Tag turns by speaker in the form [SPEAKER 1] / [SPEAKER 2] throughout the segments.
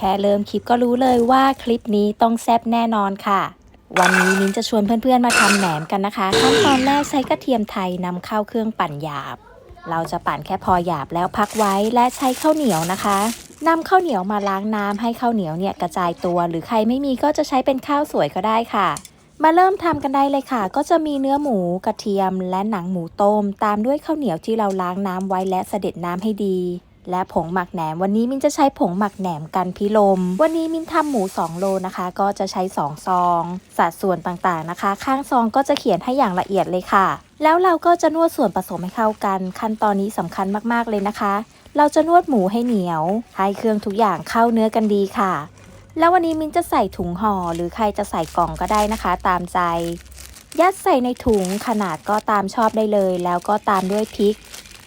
[SPEAKER 1] ค่เริ่มคลิปก็รู้เลยว่าคลิปนี้ต้องแซ่บแน่นอนค่ะ วันนี้มิ้นจะชวนเพื่อนๆมาทำแหนมกันนะคะขั้นตอนแรกใช้กระเทียมไทยนำเข้าเครื่องปั่นหยาบ เราจะปั่นแค่พอหยาบแล้วพักไว้และใช้ข้าวเหนียวนะคะนำข้าวเหนียวมาล้างน้ำให้ข้าวเหนียวเนี่ยกระจายตัว หรือใครไม่มีก็จะใช้เป็นข้าวสวยก็ได้ค่ะ มาเริ่มทำกันได้เลยค่ะ ก็จะมีเนื้อหมูกระเทียมและหนังหมูต้ม ตามด้วยข้าวเหนียวที่เราล้างน้ำไว้และเสด็จน้ำให้ดี และผงหมักแหนม วันนี้มินจะใช้ผงหมักแหนมกันพิลม วันนี้มินทำหมู 2 โลนะคะ ก็จะใช้ 2 ซอง สัดส่วนต่างๆนะคะ ข้างซองก็จะเขียนให้อย่างละเอียดเลยค่ะ แล้วเราก็จะนวดส่วนผสมให้เข้ากัน ขั้นตอนนี้สำคัญมากๆเลยนะคะ เราจะนวดหมูให้เหนียว ให้เครื่องทุกอย่างเข้าเนื้อกันดีค่ะ แล้ววันนี้มินจะใส่ถุงห่อหรือใครจะใส่กล่องก็ได้นะคะ ตามใจ ยัดใส่ในถุงขนาดก็ตามชอบได้เลย แล้วก็ตามด้วยพริก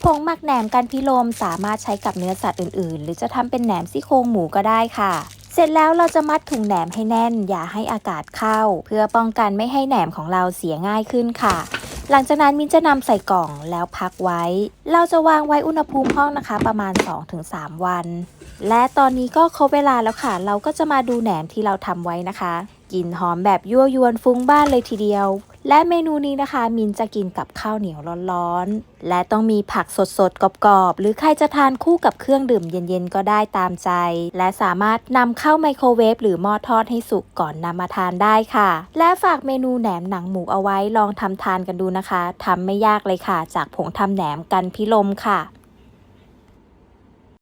[SPEAKER 1] ผงหมักแหนมกันพิโลมสามารถใช้กับเนื้อสัตว์อื่นๆ หรือจะทำเป็นแหนมซี่โครงหมูก็ได้ค่ะ เสร็จแล้วเราจะมัดถุงแหนมให้แน่น อย่าให้อากาศเข้า เพื่อป้องกันไม่ให้แหนมของเราเสียง่ายขึ้นค่ะหลังจากนั้นมินจะนำใส่กล่องแล้วพักไว้ เราจะวางไว้อุณหภูมิห้องนะคะ ประมาณ 2-3 วัน และตอนนี้ก็ครบเวลาแล้วค่ะ เราก็จะมาดูแหนมที่เราทำไว้นะคะ กลิ่นหอมแบบยั่วยวนฟุ้งบ้านเลยทีเดียว และเมนูนี้นะคะ มินจะกินกับข้าวเหนียวร้อนๆ และต้องมีผักสดๆ กรอบๆ หรือใครจะทานคู่กับเครื่องดื่มเย็นๆ ก็ได้ตามใจ และสามารถนำเข้าไมโครเวฟหรือหม้อทอดให้สุกก่อนนำมาทานได้ค่ะ และฝากเมนูแหนมหนังหมูเอาไว้ลองทำทานกันดูนะคะทำไม่ยากเลยค่ะ จากผงทำแหนมกันพิลมค่ะ